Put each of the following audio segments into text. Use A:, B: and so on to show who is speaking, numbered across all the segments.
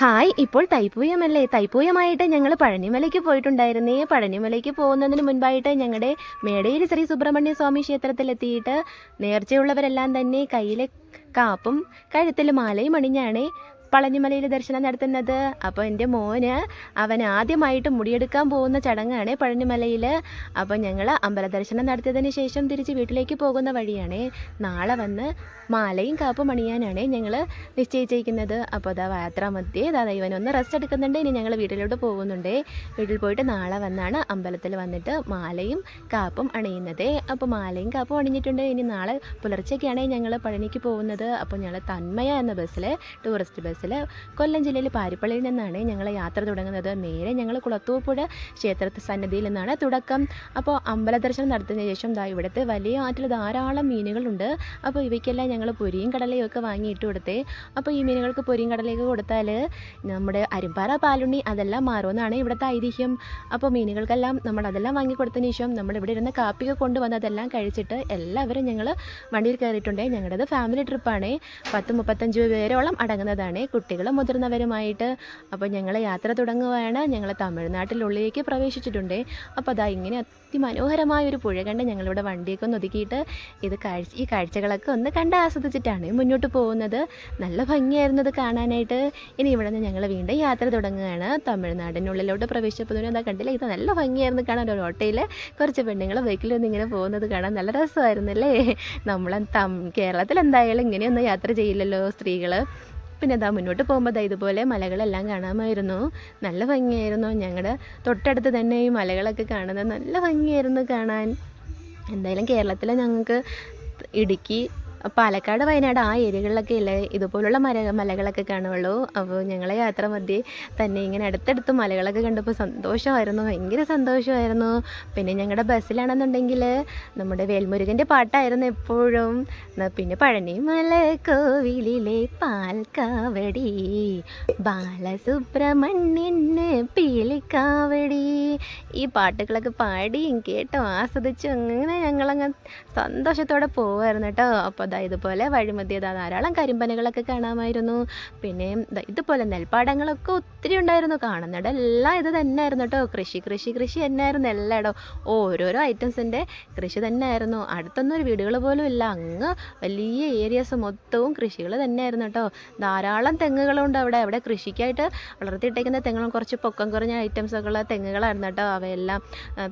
A: Hi ഇപ്പോൾ തൈപ്പൂയമല്ലേ? തൈപ്പൂയമായിട്ട് ഞങ്ങൾ പഴനിമലയ്ക്ക് പോയിട്ടുണ്ടായിരുന്നേ. പഴനിമലയ്ക്ക് പോകുന്നതിന് മുൻപായിട്ട് ഞങ്ങളുടെ മേടയിൽ ശ്രീ സുബ്രഹ്മണ്യ സ്വാമി ക്ഷേത്രത്തിലെത്തിയിട്ട് നേർച്ചയുള്ളവരെല്ലാം തന്നെ കയ്യിലെ കാപ്പും കഴുത്തിൽ മാലയും അണിഞ്ഞാണ് പളനിമലയിൽ ദർശനം നടത്തുന്നത്. അപ്പോൾ എന്റെ മോന് അവൻ ആദ്യമായിട്ട് മുടിയെടുക്കാൻ പോകുന്ന ചടങ്ങാണ് പഴനിമലയിൽ അപ്പോൾ ഞങ്ങൾ അമ്പല ദർശനം നടത്തിയതിന് ശേഷം തിരിച്ച് വീട്ടിലേക്ക് പോകുന്ന വഴിയാണ്. നാളെ വന്ന് മാലയും കാപ്പും അണിയാനാണ് ഞങ്ങൾ നിശ്ചയിച്ചിരിക്കുന്നത്. അപ്പോൾ അതാ യാത്രാമധ്യേ അതാ ഇവനൊന്ന് റെസ്റ്റ് എടുക്കുന്നുണ്ട്. ഇനി ഞങ്ങൾ വീട്ടിലോട്ട് പോകുന്നുണ്ട്. വീട്ടിൽ പോയിട്ട് നാളെ വന്നാണ് അമ്പലത്തിൽ വന്നിട്ട് മാലയും കാപ്പും അണിയുന്നത്. അപ്പോൾ മാലയും കാപ്പും അണിഞ്ഞിട്ടുണ്ട്. ഇനി നാളെ പുലർച്ചയ്ക്കാണ് ഞങ്ങൾ പഴനിക്ക് പോകുന്നത്. അപ്പോൾ ഞങ്ങൾ തന്മയ എന്ന ബസ്സിൽ ടൂറിസ്റ്റ് ബസ്സിൽ കൊല്ലം ജില്ലയിൽ പാരിപ്പള്ളിയിൽ നിന്നാണ് ഞങ്ങൾ യാത്ര തുടങ്ങുന്നത്. നേരെ ഞങ്ങൾ കുളത്തൂപ്പുഴ ക്ഷേത്ര സന്നിധിയിൽ നിന്നാണ് തുടക്കം. അപ്പോൾ അമ്പല ദർശനം ശേഷം ദാ ഇവിടുത്തെ വലിയ ആറ്റിൽ ധാരാളം മീനുകളുണ്ട്. അപ്പോൾ ഇവയ്ക്കെല്ലാം ഞങ്ങൾ പൊരിയും കടലയും ഒക്കെ വാങ്ങിയിട്ട് കൊടുത്തേ. അപ്പോൾ ഈ മീനുകൾക്ക് പൊരിയും കടലയൊക്കെ കൊടുത്താൽ നമ്മുടെ അരിമ്പാറ പാലുണ്ണി അതെല്ലാം മാറുമെന്നാണ് ഇവിടുത്തെ ഐതിഹ്യം. അപ്പോൾ മീനുകൾക്കെല്ലാം നമ്മൾ അതെല്ലാം വാങ്ങി കൊടുത്തതിന് ശേഷം നമ്മൾ ഇവിടെ ഇരുന്ന കാപ്പിയൊക്കെ കൊണ്ടുവന്ന് അതെല്ലാം കഴിച്ചിട്ട് എല്ലാവരും ഞങ്ങൾ വണ്ടിയിൽ കയറിയിട്ടുണ്ട്. ഞങ്ങളുടേത് ഫാമിലി ട്രിപ്പാണ് പത്ത് മുപ്പത്തഞ്ച് പേരോളം അടങ്ങുന്നതാണ്. കുട്ടികളും മുതിർന്നവരുമായിട്ട്. അപ്പോൾ ഞങ്ങൾ യാത്ര തുടങ്ങുകയാണ് ഞങ്ങൾ തമിഴ്നാട്ടിലുള്ളിലേക്ക് പ്രവേശിച്ചിട്ടുണ്ട്. അപ്പോൾ അതാ ഇങ്ങനെ അതിമനോഹരമായ ഒരു പുഴ കണ്ട് ഞങ്ങളിവിടെ വണ്ടിയൊക്കെ ഒന്ന് ഒതുക്കിയിട്ട് ഇത് കാഴ്ച ഈ കാഴ്ചകളൊക്കെ ഒന്ന് കണ്ട് ആസ്വദിച്ചിട്ടാണ് മുന്നോട്ട് പോകുന്നത്. നല്ല ഭംഗിയായിരുന്നു അത് കാണാനായിട്ട്. ഇനി ഇവിടെ നിന്ന് ഞങ്ങൾ വീണ്ടും യാത്ര തുടങ്ങുകയാണ്. തമിഴ്നാടിനുള്ളിലോട്ട് പ്രവേശിച്ചപ്പോൾ അതാ കണ്ടില്ല? ഇത് നല്ല ഭംഗിയായിരുന്നു കാണാൻ ഒരു ഓട്ടയിൽ കുറച്ച് പെണ്ണുങ്ങൾ ബൈക്കിൽ നിന്ന് ഇങ്ങനെ പോകുന്നത് കാണാൻ നല്ല രസമായിരുന്നു അല്ലേ നമ്മൾ തം കേരളത്തിൽ എന്തായാലും ഇങ്ങനെയൊന്നും യാത്ര ചെയ്യില്ലല്ലോ സ്ത്രീകൾ പിന്നെ ഇതാ മുന്നോട്ട് പോകുമ്പോൾ ഇതുപോലെ മലകളെല്ലാം കാണാമായിരുന്നു. നല്ല ഭംഗിയായിരുന്നു. ഞങ്ങളുടെ തൊട്ടടുത്ത് തന്നെ ഈ മലകളൊക്കെ കാണുന്നത് നല്ല ഭംഗിയായിരുന്നു കാണാൻ. എന്തായാലും കേരളത്തിലെ ഞങ്ങൾക്ക് ഇടുക്കി പാലക്കാട് വയനാട് ആ ഏരിയകളിലൊക്കെ ഇല്ലേ? ഇതുപോലുള്ള മല മലകളൊക്കെ കാണുള്ളൂ അപ്പോൾ ഞങ്ങളെ യാത്ര മധ്യേ തന്നെ ഇങ്ങനെ അടുത്തടുത്ത് മലകളൊക്കെ കണ്ടപ്പോൾ സന്തോഷമായിരുന്നു. ഭയങ്കര സന്തോഷമായിരുന്നു. പിന്നെ ഞങ്ങളുടെ ബസ്സിലാണെന്നുണ്ടെങ്കിൽ നമ്മുടെ വേൽമുരുകന്റെ പാട്ടായിരുന്നു എപ്പോഴും. പിന്നെ പിന്നെ പഴനിമല കോവിലിലെ പാൽക്കാവടി ബാലസുബ്രഹ്മണ്യന് പീലിക്കാവടി. ഈ പാട്ടുകളൊക്കെ പാടിയും കേട്ടോ ആസ്വദിച്ചും അങ്ങനെ ഞങ്ങളങ്ങ് സന്തോഷത്തോടെ പോവായിരുന്നു കേട്ടോ. അപ്പോൾ ദാ ഇതുപോലെ വഴിമധ്യ ധാരാളം കരിമ്പനകളൊക്കെ കാണാമായിരുന്നു. പിന്നെ ഇതുപോലെ നെൽപ്പാടങ്ങളൊക്കെ ഒത്തിരി ഉണ്ടായിരുന്നു. കാണുന്നിടം എല്ലാം ഇത് തന്നെയായിരുന്നു കേട്ടോ. കൃഷി കൃഷി കൃഷി തന്നെയായിരുന്നു എല്ലായിടവും. ഓരോരോ ഐറ്റംസിന്റെ കൃഷി തന്നെയായിരുന്നു. അടുത്തൊന്നും ഒരു വീടുകൾ പോലും ഇല്ല. അങ്ങ് വലിയ ഏരിയാസ് മൊത്തവും കൃഷികൾ തന്നെയായിരുന്നു കേട്ടോ. ധാരാളം തെങ്ങുകളുണ്ട് അവിടെ. അവിടെ കൃഷിക്കായിട്ട് വളർത്തിയിട്ടേക്കുന്ന തെങ്ങുകളും കുറച്ച് പൊക്കം കുറഞ്ഞ ഐറ്റംസ് ഒക്കെ ഉള്ള തെങ്ങുകളായിരുന്നു കേട്ടോ അവയെല്ലാം.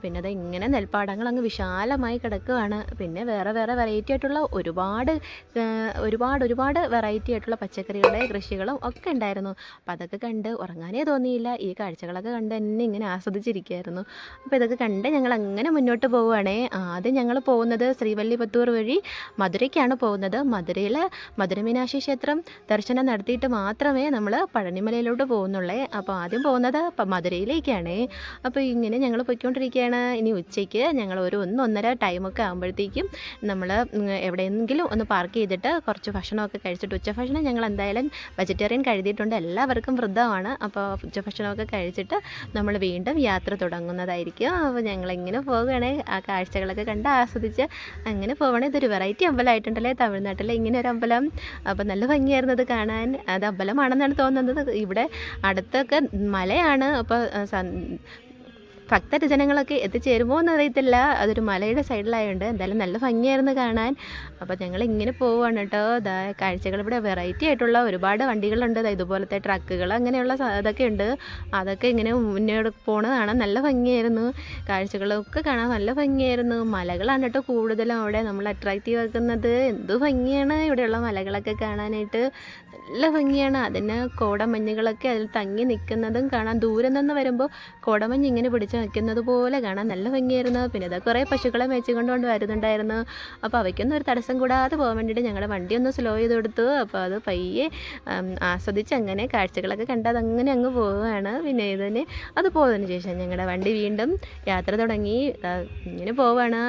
A: പിന്നെ അത് ഇങ്ങനെ നെൽപ്പാടങ്ങൾ അങ്ങ് വിശാലമായി കിടക്കുകയാണ് പിന്നെ വേറെ വേറെ വെറൈറ്റി ആയിട്ടുള്ള ഒരുപാട് ആ, ഒരുപാട് ഒരുപാട് വെറൈറ്റി ആയിട്ടുള്ള പച്ചക്കറികളുടെ കൃഷികളും ഒക്കെ ഉണ്ടായിരുന്നു. അപ്പോൾ അതൊക്കെ കണ്ട് ഉറങ്ങാനേ തോന്നിയില്ല. ഈ കാഴ്ചകളൊക്കെ കണ്ട് തന്നെ ഇങ്ങനെ ആസ്വദിച്ചിരിക്കുകയായിരുന്നു. അപ്പോൾ ഇതൊക്കെ കണ്ട് ഞങ്ങൾ അങ്ങനെ മുന്നോട്ട് പോവുകയാണേ. ആദ്യം ഞങ്ങൾ പോകുന്നത് ശ്രീവല്ലിപത്തൂർ വഴി മധുരയ്ക്കാണ് പോകുന്നത്. മധുരയിൽ മധുര മീനാക്ഷി ക്ഷേത്രം ദർശനം നടത്തിയിട്ട് മാത്രമേ നമ്മൾ പഴനിമലയിലോട്ട് പോകുന്നുള്ളേ. അപ്പോൾ ആദ്യം പോകുന്നത് മധുരയിലേക്കാണ്. അപ്പോൾ ഇങ്ങനെ ഞങ്ങൾ പോയിക്കൊണ്ടിരിക്കുകയാണ്. ഇനി ഉച്ചയ്ക്ക് ഞങ്ങൾ ഒരു ഒന്നൊന്നര ടൈമൊക്കെ ആകുമ്പോഴത്തേക്കും നമ്മൾ എവിടെയെങ്കിലും ഒന്ന് പാർക്ക് ചെയ്തിട്ട് കുറച്ച് ഭക്ഷണമൊക്കെ കഴിച്ചിട്ട് ഉച്ചഭക്ഷണം ഞങ്ങൾ എന്തായാലും വെജിറ്റേറിയൻ കഴുതിയിട്ടുണ്ട് എല്ലാവർക്കും വൃദ്ധമാണ്. അപ്പോൾ ഉച്ചഭക്ഷണമൊക്കെ കഴിച്ചിട്ട് നമ്മൾ വീണ്ടും യാത്ര തുടങ്ങുന്നതായിരിക്കും. അപ്പോൾ ഞങ്ങളിങ്ങനെ പോവുകയാണെ. ആ കാഴ്ചകളൊക്കെ കണ്ട് ആസ്വദിച്ച് അങ്ങനെ പോവണേ ഇതൊരു വെറൈറ്റി അമ്പലമായിട്ടുണ്ടല്ലേ? തമിഴ്നാട്ടിലെ ഇങ്ങനെ ഒരു അമ്പലം. അപ്പോൾ നല്ല ഭംഗിയായിരുന്നു അത് കാണാൻ. അത് അമ്പലമാണെന്നാണ് തോന്നുന്നത്. ഇവിടെ അടുത്തൊക്കെ മലയാണ്. അപ്പോൾ ഭക്തജനങ്ങളൊക്കെ എത്തിച്ചേരുമോ എന്നറിയത്തില്ല അതൊരു മലയുടെ സൈഡിലായതുകൊണ്ട് എന്തായാലും നല്ല ഭംഗിയായിരുന്നു കാണാൻ. അപ്പോൾ ഞങ്ങൾ ഇങ്ങനെ പോവുകയാണ് കേട്ടോ കാഴ്ചകൾ ഇവിടെ വെറൈറ്റി ആയിട്ടുള്ള ഒരുപാട് വണ്ടികളുണ്ട്. ഇതുപോലത്തെ ട്രക്കുകൾ അങ്ങനെയുള്ള ഇതൊക്കെ ഉണ്ട്. അതൊക്കെ ഇങ്ങനെ മുന്നോട്ട് പോണതാണ് നല്ല ഭംഗിയായിരുന്നു. കാഴ്ചകളൊക്കെ കാണാൻ നല്ല ഭംഗിയായിരുന്നു. മലകളാണ് കേട്ടോ കൂടുതലും അവിടെ നമ്മൾ അട്രാക്റ്റീവ് ആക്കുന്നത്. എന്ത് ഭംഗിയാണ് ഇവിടെയുള്ള മലകളൊക്കെ കാണാനായിട്ട്. നല്ല ഭംഗിയാണ്. അതിന് കോടമഞ്ഞുകളൊക്കെ അതിൽ തങ്ങി നിൽക്കുന്നതും കാണാൻ ദൂരെ നിന്ന് വരുമ്പോൾ കോടമഞ്ഞ് ഇങ്ങനെ പിടിച്ച് നിൽക്കുന്നത് പോലെ കാണാൻ നല്ല ഭംഗിയായിരുന്നു. പിന്നെ ഇതാ കുറേ പശുക്കളെ മേച്ചുകൊണ്ട് കൊണ്ട് വരുന്നുണ്ടായിരുന്നു. അപ്പോൾ അവയ്ക്കൊന്നും ഒരു തടസ്സം കൂടാതെ പോകാൻ വേണ്ടിയിട്ട് ഞങ്ങളുടെ വണ്ടി ഒന്ന് സ്ലോ ചെയ്ത് കൊടുത്തു. അപ്പോൾ അത് പയ്യെ ആസ്വദിച്ച് അങ്ങനെ കാഴ്ചകളൊക്കെ കണ്ട് അതങ്ങനെ അങ്ങ് പോവുകയാണ്. പിന്നെ ഇതിന് അത് പോയതിന് ശേഷം ഞങ്ങളുടെ വണ്ടി വീണ്ടും യാത്ര തുടങ്ങി. ഇങ്ങനെ പോവാണ്.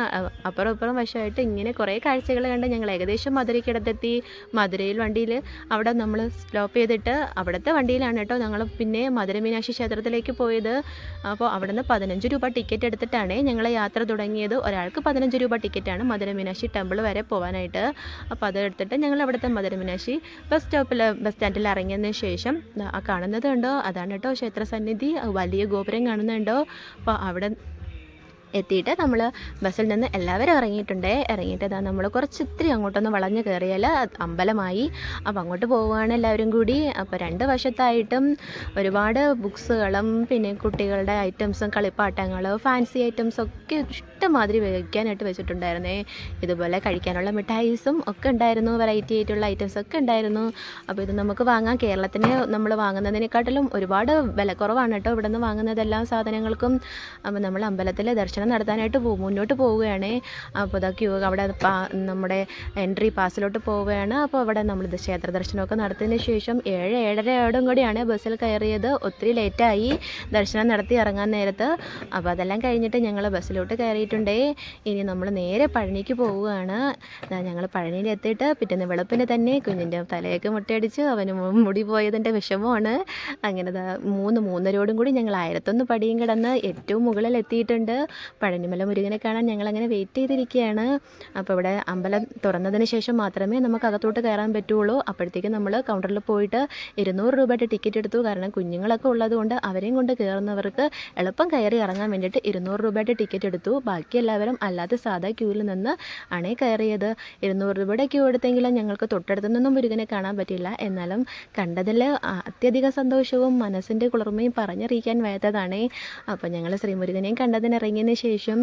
A: അപ്പുറം ഇപ്പുറം വശമായിട്ട് ഇങ്ങനെ കുറേ കാഴ്ചകൾ കണ്ട് ഞങ്ങൾ ഏകദേശം മധുരയ്ക്കിടത്തെത്തി. മധുരയിൽ വണ്ടിയിൽ അവിടെ നമ്മൾ നമ്മൾ സ്റ്റോപ്പ് ചെയ്തിട്ട് അവിടുത്തെ വണ്ടിയിലാണ് കേട്ടോ ഞങ്ങൾ പിന്നെ മധുരമീനാക്ഷി ക്ഷേത്രത്തിലേക്ക് പോയത്. അപ്പോൾ അവിടെ നിന്ന് പതിനഞ്ച് രൂപ ടിക്കറ്റ് എടുത്തിട്ടാണ് ഞങ്ങൾ യാത്ര തുടങ്ങിയത്. ഒരാൾക്ക് പതിനഞ്ച് രൂപ ടിക്കറ്റാണ് മധുരമീനാക്ഷി ടെമ്പിൾ വരെ പോകാനായിട്ട് അപ്പോൾ അത് എടുത്തിട്ട് ഞങ്ങൾ അവിടുത്തെ മധുരമീനാക്ഷി ബസ് സ്റ്റോപ്പിൽ ബസ് സ്റ്റാൻഡിൽ ഇറങ്ങിയതിന് ശേഷം കാണുന്നത് കണ്ടോ? അതാണ് കേട്ടോ ക്ഷേത്ര സന്നിധി. വലിയ ഗോപുരം കാണുന്നുണ്ടോ. അപ്പോൾ അവിടെ എത്തിയിട്ട് നമ്മൾ ബസ്സിൽ നിന്ന് എല്ലാവരും ഇറങ്ങിയിട്ടുണ്ട്. ഇറങ്ങിയിട്ട് നമ്മൾ കുറച്ച് ഇത്തിരി അങ്ങോട്ടൊന്ന് വളഞ്ഞ് കയറിയാൽ അമ്പലമായി. അപ്പോൾ അങ്ങോട്ട് പോവുകയാണ് എല്ലാവരും കൂടി. അപ്പോൾ രണ്ട് വശത്തായിട്ടും ഒരുപാട് ബുക്സുകളും പിന്നെ കുട്ടികളുടെ ഐറ്റംസും കളിപ്പാട്ടങ്ങൾ ഫാൻസി ഐറ്റംസ് ഒക്കെ ഇഷ്ടമാതിരി വയ്ക്കാനായിട്ട് വെച്ചിട്ടുണ്ടായിരുന്നേ. ഇതുപോലെ കഴിക്കാനുള്ള മിഠായിസും ഒക്കെ ഉണ്ടായിരുന്നു. വെറൈറ്റി ആയിട്ടുള്ള ഐറ്റംസ് ഒക്കെ ഉണ്ടായിരുന്നു. അപ്പോൾ ഇത് നമുക്ക് വാങ്ങാം. കേരളത്തിന് നമ്മൾ വാങ്ങുന്നതിനെക്കാട്ടിലും ഒരുപാട് വിലക്കുറവാണ് കേട്ടോ ഇവിടെ നിന്ന് വാങ്ങുന്നത് എല്ലാ സാധനങ്ങൾക്കും. അപ്പോൾ നമ്മൾ അമ്പലത്തിലെ ദർശനം നടത്താനായിട്ട് പോകും മുന്നോട്ട് പോവുകയാണ്. അപ്പോൾ ഇതാ ക്യൂ അവിടെ നമ്മുടെ എൻട്രി പാസിലോട്ട് പോവുകയാണ്. അപ്പോൾ അവിടെ നമ്മൾ ഇത് ക്ഷേത്ര ദർശനമൊക്കെ നടത്തിയതിന് ശേഷം ഏഴ് ഏഴരയോടും കൂടിയാണ് ബസ്സിൽ കയറിയത്. ഒത്തിരി ലേറ്റായി ദർശനം നടത്തി ഇറങ്ങാൻ നേരത്ത്. അപ്പോൾ അതെല്ലാം കഴിഞ്ഞിട്ട് ഞങ്ങൾ ബസ്സിലോട്ട് കയറിയിട്ടുണ്ടേ. ഇനി നമ്മൾ നേരെ പഴനിക്ക് പോവുകയാണ്. ഞങ്ങൾ പഴനിയിൽ എത്തിയിട്ട് പിറ്റേന്ന് വെളുപ്പിന് തന്നെ കുഞ്ഞിന്റെ തലയൊക്കെ മുട്ടയടിച്ച് അവന് മുടി പോയതിന്റെ വിഷമമാണ്. അങ്ങനെ മൂന്ന് മൂന്നരയോടും കൂടി ഞങ്ങൾ ആയിരത്തൊന്ന് പടിയും കിടന്ന് ഏറ്റവും മുകളിൽ എത്തിയിട്ടുണ്ട് പഴനിമല മുരുകനെ കാണാൻ ഞങ്ങളങ്ങനെ വെയിറ്റ് ചെയ്തിരിക്കുകയാണ്. അപ്പോൾ ഇവിടെ അമ്പലം തുറന്നതിന് ശേഷം മാത്രമേ നമുക്ക് അകത്തോട്ട് കയറാൻ പറ്റുള്ളൂ. അപ്പോഴത്തേക്കും നമ്മൾ കൗണ്ടറിൽ പോയിട്ട് ഇരുന്നൂറ് രൂപയുടെ ടിക്കറ്റ് എടുത്തു. കാരണം കുഞ്ഞുങ്ങളൊക്കെ ഉള്ളതുകൊണ്ട് അവരെയും കൊണ്ട് കയറുന്നവർക്ക് എളുപ്പം കയറി ഇറങ്ങാൻ വേണ്ടിയിട്ട് ഇരുന്നൂറ് രൂപയുടെ ടിക്കറ്റ് എടുത്തു. ബാക്കി എല്ലാവരും അല്ലാതെ സാധാ ക്യൂവിൽ നിന്ന് ആണ് കയറിയത്. ഇരുന്നൂറ് രൂപയുടെ ക്യൂ എടുത്തെങ്കിലും ഞങ്ങൾക്ക് തൊട്ടടുത്തു നിന്നും മുരുകനെ കാണാൻ പറ്റില്ല. എന്നാലും കണ്ടതിൽ അത്യധിക സന്തോഷവും മനസ്സിന്റെ കുളിർമയും പറഞ്ഞറിയിക്കാൻ വയ്യാത്തതാണ്. അപ്പോൾ ഞങ്ങൾ ശ്രീമുരുകനെയും കണ്ടതിന് ഇറങ്ങിയതിന് ശേഷം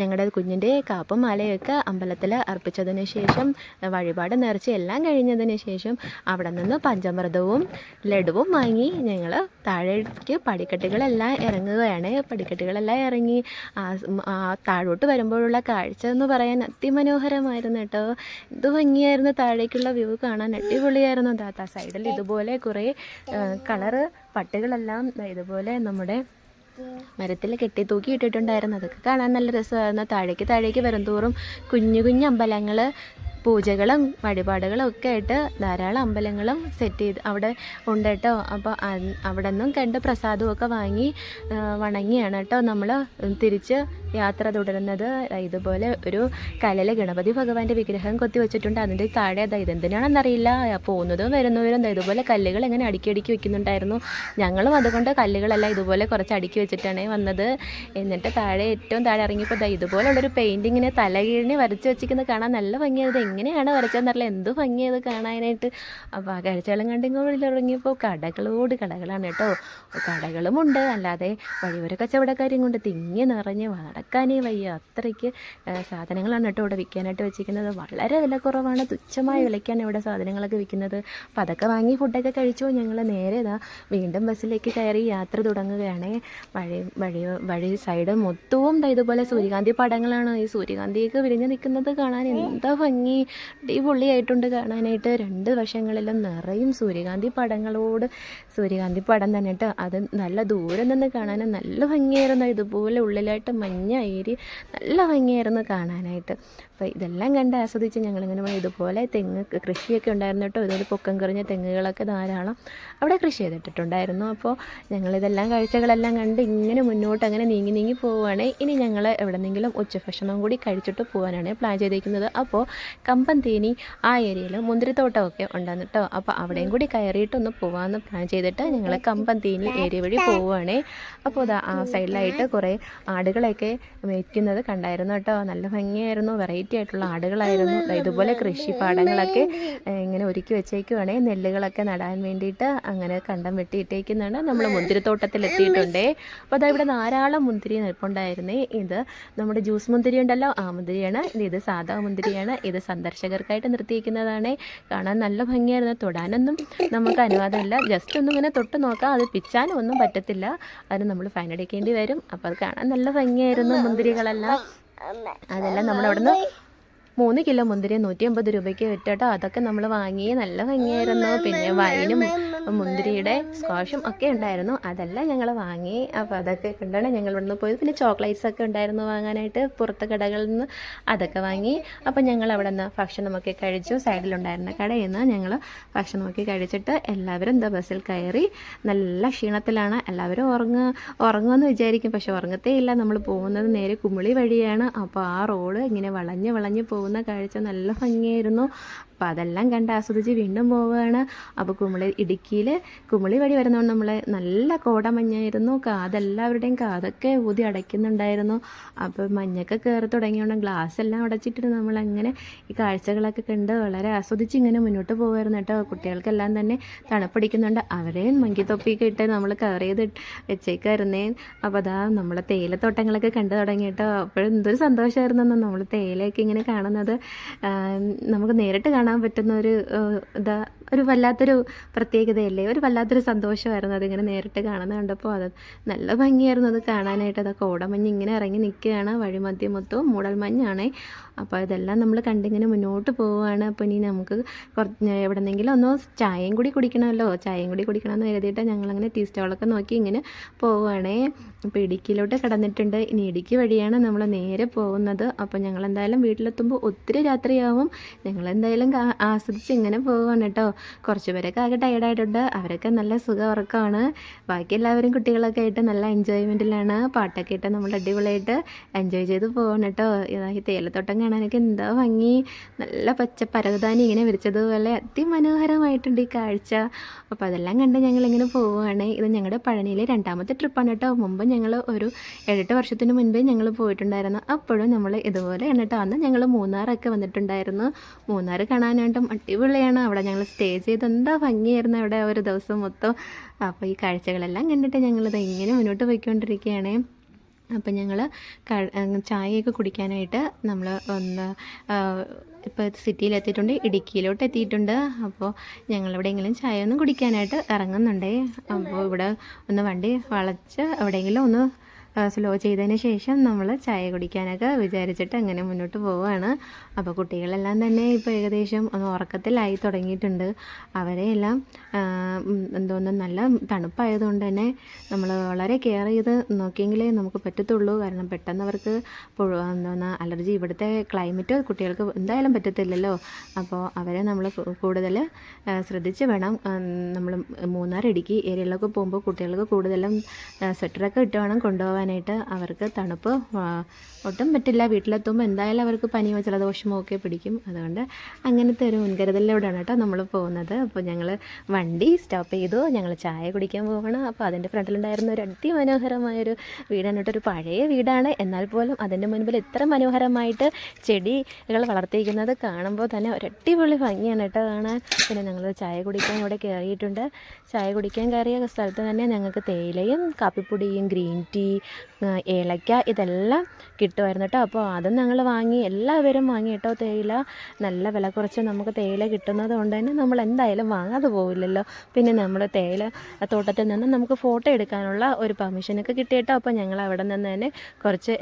A: ഞങ്ങളുടെ കുഞ്ഞിന്റെ കാപ്പും മാലയൊക്കെ അമ്പലത്തിൽ അർപ്പിച്ചതിന് ശേഷം വഴിപാട് നേർച്ച എല്ലാം കഴിഞ്ഞതിന് ശേഷം അവിടെ നിന്ന് പഞ്ചമൃതവും ലഡുവും വാങ്ങി ഞങ്ങൾ താഴേക്ക് പടിക്കെട്ടുകളെല്ലാം ഇറങ്ങുകയാണ്. പടിക്കെട്ടുകളെല്ലാം ഇറങ്ങി താഴോട്ട് വരുമ്പോഴുള്ള കാഴ്ച എന്ന് പറയാൻ അതിമനോഹരമായിരുന്നു കേട്ടോ. ഇത് ഭംഗിയായിരുന്നു താഴേക്കുള്ള വ്യൂ കാണാൻ. അടിപൊളിയായിരുന്നു. ദാ സൈഡിൽ ഇതുപോലെ കുറേ കളറ് പട്ടുകളെല്ലാം ഇതുപോലെ നമ്മുടെ മരത്തിൽ കെട്ടി തൂക്കി ഇട്ടിട്ടുണ്ടായിരുന്നു. അതൊക്കെ കാണാൻ നല്ല രസമായിരുന്നു. താഴേക്ക് താഴേക്ക് വരുംതോറും കുഞ്ഞു കുഞ്ഞു അമ്പലങ്ങൾ പൂജകളും വഴിപാടുകളും ഒക്കെ ആയിട്ട് ധാരാളം അമ്പലങ്ങളും സെറ്റ് ചെയ്ത് അവിടെ ഉണ്ട് കേട്ടോ അപ്പോൾ അവിടെ നിന്നും കണ്ട് പ്രസാദമൊക്കെ വാങ്ങി വണങ്ങിയാണ് കേട്ടോ നമ്മൾ തിരിച്ച് യാത്ര തുടരുന്നത്. ഇതുപോലെ ഒരു കലല ഗണപതി ഭഗവാന്റെ വിഗ്രഹം കൊത്തി വെച്ചിട്ടുണ്ട് അതിന്റെ താഴെ അതാ ഇതെന്തിനാണെന്നറിയില്ല. പോകുന്നതും വരുന്നവരും ഇതുപോലെ കല്ലുകൾ എങ്ങനെ അടുക്കി അടുക്കി വെക്കുന്നുണ്ടായിരുന്നു. ഞങ്ങളും അതുകൊണ്ട് കല്ലുകളല്ല ഇതുപോലെ കുറച്ച് അടുക്കി വെച്ചിട്ടാണ് വന്നത്. എന്നിട്ട് താഴെ ഏറ്റവും താഴെ ഇറങ്ങിയപ്പോൾ ദാ ഇതുപോലുള്ളൊരു പെയിന്റിങ്ങിനെ തലകീഴിനെ വരച്ച് വെച്ചിരിക്കുന്നത് കാണാൻ നല്ല ഭംഗിയായത് എങ്ങനെയാണ് വരച്ചതെന്നറിയില്ല എന്ത് ഭംഗിയത് കാണാനായിട്ട്. അപ്പോൾ ആ കാഴ്ചകളും കണ്ടിങ്ങോളിൽ ഇറങ്ങിയപ്പോൾ കടകളോട് കടകളാണ് കേട്ടോ. കടകളുമുണ്ട്. അല്ലാതെ വഴിവര കച്ചവടക്കാരും കൊണ്ട് തിങ്ങി നിറഞ്ഞ് നടക്കാനേ വയ്യ. അത്രയ്ക്ക് സാധനങ്ങളാണ് കേട്ടോ ഇവിടെ വിൽക്കാനായിട്ട് വെച്ചിരിക്കുന്നത്. വളരെ വില കുറവാണ്. തുച്ഛമായ വിലയ്ക്കാണ് ഇവിടെ സാധനങ്ങളൊക്കെ വിൽക്കുന്നത്. അപ്പോൾ അതൊക്കെ വാങ്ങി ഫുഡൊക്കെ കഴിച്ചോ. ഞങ്ങൾ നേരെ ഇതാ വീണ്ടും ബസ്സിലേക്ക് കയറി യാത്ര തുടങ്ങുകയാണ്. വഴി വഴി വഴി സൈഡ് മൊത്തവും ഇതുപോലെ സൂര്യകാന്തി പടങ്ങളാണ്. ഈ സൂര്യകാന്തിയൊക്കെ വിരിഞ്ഞ് നിൽക്കുന്നത് കാണാൻ എന്താ ഭംഗി. അടിപൊളിയായിട്ടുണ്ട് കാണാനായിട്ട്. രണ്ട് വശങ്ങളിലും നിറയും സൂര്യകാന്തി പടങ്ങളോട്. സൂര്യകാന്തി പടം തന്നെ കേട്ടോ. അത് നല്ല ദൂരം നിന്ന് കാണാൻ നല്ല ഭംഗിയായിരുന്നു. ഇതുപോലെ ഉള്ളിലായിട്ട് മഞ്ഞ ഏരി നല്ല ഭംഗിയായിരുന്നു കാണാനായിട്ട്. അപ്പോൾ ഇതെല്ലാം കണ്ട് ആസ്വദിച്ച് ഞങ്ങളിങ്ങനെ ഇതുപോലെ തെങ്ങ് കൃഷിയൊക്കെ ഉണ്ടായിരുന്നു കേട്ടോ. ഇതുപോലെ പൊക്കം കുറഞ്ഞ തെങ്ങുകളൊക്കെ ധാരാളം അവിടെ കൃഷി ചെയ്തിട്ടുണ്ടായിരുന്നു. അപ്പോൾ ഞങ്ങളിതെല്ലാം കാഴ്ചകളെല്ലാം കണ്ട് ഇങ്ങനെ മുന്നോട്ട് അങ്ങനെ നീങ്ങി നീങ്ങി പോവുകയാണ്. ഇനി ഞങ്ങൾ എവിടെന്നെങ്കിലും ഉച്ചഭക്ഷണം കൂടി കഴിച്ചിട്ട് പോകാനാണ് പ്ലാൻ ചെയ്തിരിക്കുന്നത്. അപ്പോൾ കമ്പം തേനി ആ ഏരിയയിൽ മുന്തിരിത്തോട്ടമൊക്കെ ഉണ്ടായിരുന്നു കേട്ടോ. അപ്പോൾ അവിടെയും കൂടി കയറിയിട്ടൊന്ന് പോകാമെന്ന് പ്ലാൻ ചെയ്തിട്ട് ഞങ്ങൾ കമ്പം തേനി ഏരിയ വഴി പോവുകയാണ്. അപ്പോൾ ആ സൈഡിലായിട്ട് കുറേ ആടുകളെയൊക്കെ മേയ്ക്കുന്നത് കണ്ടായിരുന്നു കേട്ടോ. നല്ല ഭംഗിയായിരുന്നു. വെറൈറ്റി ആയിട്ടുള്ള ആടുകളായിരുന്നു. ഇതുപോലെ കൃഷിപ്പാടങ്ങളൊക്കെ പാടങ്ങളൊക്കെ ഇങ്ങനെ ഒരുക്കി വെച്ചേക്കുവാണേ. നെല്ലുകളൊക്കെ നടാൻ വേണ്ടിയിട്ട് അങ്ങനെ കണ്ടം വെട്ടിയിട്ടേക്കുന്നതാണ്. നമ്മൾ മുന്തിരിത്തോട്ടത്തിൽ എത്തിയിട്ടുണ്ടേ. അപ്പോൾ അതാ ഇവിടെ ധാരാളം മുന്തിരി നിൽപ്പുണ്ടായിരുന്നേ. ഇത് നമ്മുടെ ജ്യൂസ് മുന്തിരി ഉണ്ടല്ലോ. ആ മുന്തിരിയാണ്. ഇത് സാധാ മുന്തിരിയാണ്. ഇത് സന്ദർശകർക്കായിട്ട് നിർത്തിയിരിക്കുന്നതാണ് കാണാൻ നല്ല ഭംഗിയായിരുന്നു. തൊടാനൊന്നും നമുക്ക് അനുവാദമില്ല. ജസ്റ്റ് ഒന്നും ഇങ്ങനെ തൊട്ട് നോക്കാം. അത് പിച്ചാനും ഒന്നും പറ്റത്തില്ല. അതിന് നമ്മൾ ഫൈൻ അടിക്കേണ്ടി വരും. അപ്പോൾ അത് കാണാൻ നല്ല ഭംഗിയായിരുന്നു. മുന്തിരികളെല്ലാം. അതെല്ലാം നമ്മളവിടുന്ന് മൂന്ന് കിലോ മുന്തിരി നൂറ്റി അമ്പത് രൂപയ്ക്ക് വിറ്റട്ടോ അതൊക്കെ നമ്മൾ വാങ്ങി നല്ല ഭംഗിയായിരുന്നു. പിന്നെ വൈനും മുന്തിരിയുടെ സ്കോഷും ഒക്കെ ഉണ്ടായിരുന്നു. അതെല്ലാം ഞങ്ങൾ വാങ്ങി. അപ്പോൾ അതൊക്കെ കൊണ്ടാണ് ഞങ്ങൾ ഇവിടുന്ന് പോയത്. പിന്നെ ചോക്ലേറ്റ്സ് ഒക്കെ ഉണ്ടായിരുന്നു വാങ്ങാനായിട്ട് പുറത്ത് കടകളിൽ നിന്ന് അതൊക്കെ വാങ്ങി. അപ്പോൾ ഞങ്ങൾ അവിടെ നിന്ന് ഭക്ഷണമൊക്കെ കഴിച്ചു. സൈഡിലുണ്ടായിരുന്ന കടയിൽ നിന്ന് ഞങ്ങൾ ഭക്ഷണമൊക്കെ കഴിച്ചിട്ട് എല്ലാവരും എന്താ ബസ്സിൽ കയറി. നല്ല ക്ഷീണത്തിലാണ്. എല്ലാവരും ഉറങ്ങുക ഉറങ്ങുമെന്ന് വിചാരിക്കും. പക്ഷെ ഉറങ്ങത്തേ ഇല്ല. നമ്മൾ പോകുന്നത് നേരെ കുമിളി വഴിയാണ്. അപ്പോൾ ആ റോഡ് ഇങ്ങനെ വളഞ്ഞ് വളഞ്ഞ് പോകുന്ന കാഴ്ച നല്ല ഭംഗിയായിരുന്നു. അപ്പോൾ അതെല്ലാം കണ്ട് ആസ്വദിച്ച് വീണ്ടും പോവുകയാണ്. അപ്പോൾ കുമിളി ഇടുക്കിയിൽ കുമിളി വഴി വരുന്നതുകൊണ്ട് നമ്മൾ നല്ല കോടമഞ്ഞായിരുന്നു. കാതെല്ലാവരുടെയും കാതൊക്കെ ഊതി അടയ്ക്കുന്നുണ്ടായിരുന്നു. അപ്പോൾ മഞ്ഞൊക്കെ കയറി തുടങ്ങിയോണ്ട് ഗ്ലാസ് എല്ലാം അടച്ചിട്ടിട്ട് നമ്മളങ്ങനെ ഈ കാഴ്ചകളൊക്കെ കണ്ട് വളരെ ആസ്വദിച്ച് ഇങ്ങനെ മുന്നോട്ട് പോകുമായിരുന്നു കേട്ടോ. കുട്ടികൾക്കെല്ലാം തന്നെ തണുപ്പടിക്കുന്നുണ്ട്. അവരെയും മങ്കി തൊപ്പിയൊക്കെ ഇട്ട് നമ്മൾ കവർ ചെയ്ത് വെച്ചേക്കായിരുന്നേ അപ്പോൾ അതാ നമ്മളെ തേയിലത്തോട്ടങ്ങളൊക്കെ കണ്ടു തുടങ്ങി കേട്ടോ. അപ്പോഴും എന്തൊരു സന്തോഷമായിരുന്നു നമ്മൾ തേയിലയൊക്കെ ഇങ്ങനെ കാണുന്നത്. നമുക്ക് നേരിട്ട് കാണാൻ പറ്റുന്ന ഒരു ഇതാ ഒരു വല്ലാത്തൊരു പ്രത്യേകതയല്ലേ? ഒരു വല്ലാത്തൊരു സന്തോഷമായിരുന്നു അതിങ്ങനെ നേരിട്ട് കാണുന്ന കണ്ടപ്പോൾ. അത് നല്ല ഭംഗിയായിരുന്നു അത് കാണാനായിട്ട്. അതൊക്കെ ഓടമഞ്ഞ് ഇങ്ങനെ ഇറങ്ങി നിൽക്കുകയാണ്. വഴിമധ്യം മൊത്തവും മൂടൽമഞ്ഞാണ് അപ്പോൾ ഇതെല്ലാം നമ്മൾ കണ്ടിങ്ങനെ മുന്നോട്ട് പോവുകയാണ്. അപ്പോൾ ഇനി നമുക്ക് കുറച്ച് എവിടെന്നെങ്കിലും ഒന്ന് ചായയും കൂടി കുടിക്കണമല്ലോ. ചായയും കൂടി കുടിക്കണമെന്ന് കരുതിയിട്ട് ഞങ്ങളങ്ങനെ ടീ സ്റ്റോളൊക്കെ നോക്കി ഇങ്ങനെ പോവുകയാണേ. അപ്പോൾ ഇടുക്കിയിലോട്ട് കടന്നിട്ടുണ്ട്. ഇനി ഇടുക്കി വഴിയാണ് നമ്മൾ നേരെ പോകുന്നത്. അപ്പോൾ ഞങ്ങൾ എന്തായാലും വീട്ടിലെത്തുമ്പോൾ ഒത്തിരി രാത്രിയാവും. ഞങ്ങൾ എന്തായാലും ആസ്വദിച്ച് ഇങ്ങനെ പോവുകയാണ് കേട്ടോ. കുറച്ച് പേരൊക്കെ ആകെ ടയർഡായിട്ടുണ്ട് അവരൊക്കെ നല്ല സുഖ ഉറക്കമാണ് ബാക്കി എല്ലാവരും കുട്ടികളൊക്കെ ആയിട്ട് നല്ല എൻജോയ്മെന്റിലാണ് പാട്ടൊക്കെ ഇട്ട് നമ്മൾ അടിപൊളിയായിട്ട് എൻജോയ് ചെയ്ത് പോകണം കേട്ടോ. ഈ തേയിലത്തോട്ടം കാണാനൊക്കെ എന്താ ഭംഗി. നല്ല പച്ച പരവതാനി ഇങ്ങനെ വിരിച്ചതുപോലെ അതിമനോഹരമായിട്ടുണ്ട് ഈ കാഴ്ച. അപ്പോൾ അതെല്ലാം കണ്ട് ഞങ്ങളിങ്ങനെ പോവുകയാണ് ഇത് ഞങ്ങളുടെ പഴനിയിലെ രണ്ടാമത്തെ ട്രിപ്പാണ് കേട്ടോ. മുമ്പ് ഞങ്ങൾ ഒരു ഏഴെട്ട് വർഷത്തിന് മുൻപേ ഞങ്ങൾ പോയിട്ടുണ്ടായിരുന്നു. അപ്പോഴും നമ്മൾ ഇതുപോലെയാണ് കേട്ടോ. അന്ന് ഞങ്ങൾ മൂന്നാറൊക്കെ വന്നിട്ടുണ്ടായിരുന്നു. മൂന്നാർ കാണാനായിട്ടും അടിപൊളിയാണ്. അവിടെ ഞങ്ങൾ സ്റ്റേ ചെയ്ത് എന്താ ഭംഗിയായിരുന്നു അവിടെ ഒരു ദിവസം മൊത്തം. അപ്പോൾ ഈ കാഴ്ചകളെല്ലാം കണ്ടിട്ട് ഞങ്ങളിത് ഇങ്ങനെ മുന്നോട്ട് പോയിക്കൊണ്ടിരിക്കുകയാണ്. അപ്പം ഞങ്ങൾ ചായയൊക്കെ കുടിക്കാനായിട്ട് നമ്മൾ ഒന്ന് ഇപ്പോൾ സിറ്റിയിലെത്തിയിട്ടുണ്ട് ഇടുക്കിയിലോട്ട് എത്തിയിട്ടുണ്ട് അപ്പോൾ ഞങ്ങൾ എവിടെയെങ്കിലും ചായ ഒന്ന് കുടിക്കാനായിട്ട് ഇറങ്ങുന്നുണ്ടേ. അപ്പോൾ ഇവിടെ ഒന്ന് വണ്ടി വളച്ച് എവിടെയെങ്കിലും ഒന്ന് സ്ലോ ചെയ്തതിന് ശേഷം നമ്മൾ ചായ കുടിക്കാനൊക്കെ വിചാരിച്ചിട്ട് അങ്ങനെ മുന്നോട്ട് പോവുകയാണ് അപ്പോൾ കുട്ടികളെല്ലാം തന്നെ ഇപ്പോൾ ഏകദേശം ഒന്ന് ഉറക്കത്തിലായി തുടങ്ങിയിട്ടുണ്ട്. അവരെയെല്ലാം എന്തോന്നും നല്ല തണുപ്പായതുകൊണ്ട് തന്നെ നമ്മൾ വളരെ കെയർ ചെയ്ത് നോക്കിയെങ്കിലേ നമുക്ക് പറ്റത്തുള്ളൂ. കാരണം പെട്ടെന്ന് അവർക്ക് എന്തോന്ന് അലർജി ഇവിടുത്തെ ക്ലൈമറ്റ് കുട്ടികൾക്ക് എന്തായാലും പറ്റത്തില്ലല്ലോ. അപ്പോൾ അവരെ നമ്മൾ കൂടുതൽ ശ്രദ്ധിച്ച് വേണം. നമ്മൾ മൂന്നാർ ഇടുക്കി ഏരിയകളിലൊക്കെ പോകുമ്പോൾ കുട്ടികൾക്ക് കൂടുതലും സ്വെറ്ററൊക്കെ ഇട്ട് വേണം കൊണ്ടുപോകാനായിട്ട് അവർക്ക് തണുപ്പ് ഒട്ടും പറ്റില്ല. വീട്ടിലെത്തുമ്പോൾ എന്തായാലും അവർക്ക് പനിയോ ജലദോഷമോ ഒക്കെ പിടിക്കും. അതുകൊണ്ട് അങ്ങനത്തെ ഒരു മുൻകരുതലിലൂടെയാണ് കേട്ടോ നമ്മൾ പോകുന്നത്. അപ്പോൾ ഞങ്ങൾ വണ്ടി സ്റ്റോപ്പ് ചെയ്തു. ഞങ്ങൾ ചായ കുടിക്കാൻ പോകണം അപ്പോൾ അതിന്റെ ഫ്രണ്ടിലുണ്ടായിരുന്ന ഒരു അതിമനോഹരമായൊരു വീടാണ്. കേട്ടോ ഒരു പഴയ വീടാണ്. എന്നാൽ പോലും അതിന്റെ മുൻപിൽ ഇത്ര മനോഹരമായിട്ട് ചെടികൾ വളർത്തിയിരിക്കുന്നത് കാണുമ്പോൾ തന്നെ ഒരു അടിപൊളി ഭംഗിയാണ് കേട്ടോ കാണാൻ. പിന്നെ ഞങ്ങൾ ചായ കുടിക്കാൻ ഇവിടെ കയറിയിട്ടുണ്ട് ചായ കുടിക്കാൻ കയറിയ സ്ഥലത്ത് തന്നെ ഞങ്ങൾക്ക് തേയിലയും കാപ്പിപ്പൊടിയും ഗ്രീൻ ടീ ഏലക്ക ഇതെല്ലാം കിട്ടുമായിരുന്നു കേട്ടോ. അപ്പോൾ അതും ഞങ്ങൾ വാങ്ങി. എല്ലാവരും വാങ്ങി കേട്ടോ തേയില. നല്ല വില കുറച്ച് നമുക്ക് തേയില കിട്ടുന്നത് കൊണ്ട് തന്നെ നമ്മൾ എന്തായാലും വാങ്ങാതെ പോവില്ലല്ലോ. പിന്നെ നമ്മൾ തേയില തോട്ടത്തിൽ നിന്ന് നമുക്ക് ഫോട്ടോ എടുക്കാനുള്ള ഒരു പെർമിഷനൊക്കെ കിട്ടി കേട്ടോ. അപ്പോൾ ഞങ്ങൾ അവിടെ നിന്ന് തന്നെ കുറച്ച്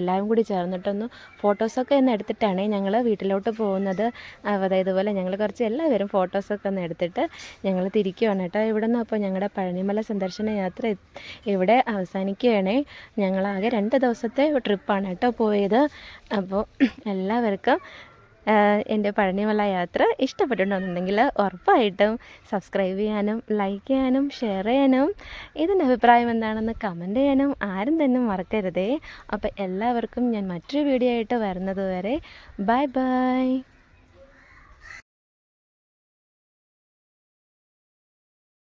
A: എല്ലാവരും കൂടി ചേർന്നിട്ടൊന്ന് ഫോട്ടോസൊക്കെ ഒന്ന് എടുത്തിട്ടാണ് ഞങ്ങൾ വീട്ടിലോട്ട് പോകുന്നത്. അതായത് പോലെ ഞങ്ങൾ കുറച്ച് എല്ലാവരും ഫോട്ടോസൊക്കെ ഒന്ന് എടുത്തിട്ട് ഞങ്ങൾ തിരിക്കുകയാണ് കേട്ടോ ഇവിടെ നിന്ന് അപ്പോൾ ഞങ്ങളുടെ പഴനിമല സന്ദർശന യാത്ര ഇവിടെ അവസാനിക്കുകയാണേ. ഞങ്ങളാകെ രണ്ട് ദിവസത്തെ ട്രിപ്പാണ് കേട്ടോ പോയത്. അപ്പോൾ എല്ലാവർക്കും എന്റെ പഴനിമല യാത്ര ഇഷ്ടപ്പെട്ടിട്ടുണ്ടെന്നുണ്ടെങ്കിൽ ഉറപ്പായിട്ടും സബ്സ്ക്രൈബ് ചെയ്യാനും ലൈക്ക് ചെയ്യാനും ഷെയർ ചെയ്യാനും ഇതിന്റെ അഭിപ്രായം എന്താണെന്ന് കമന്റ് ചെയ്യാനും ആരും തന്നെ മറക്കരുതേ. അപ്പോൾ എല്ലാവർക്കും ഞാൻ മറ്റൊരു വീഡിയോ ആയിട്ട് വരുന്നത് വരെ ബൈ ബൈ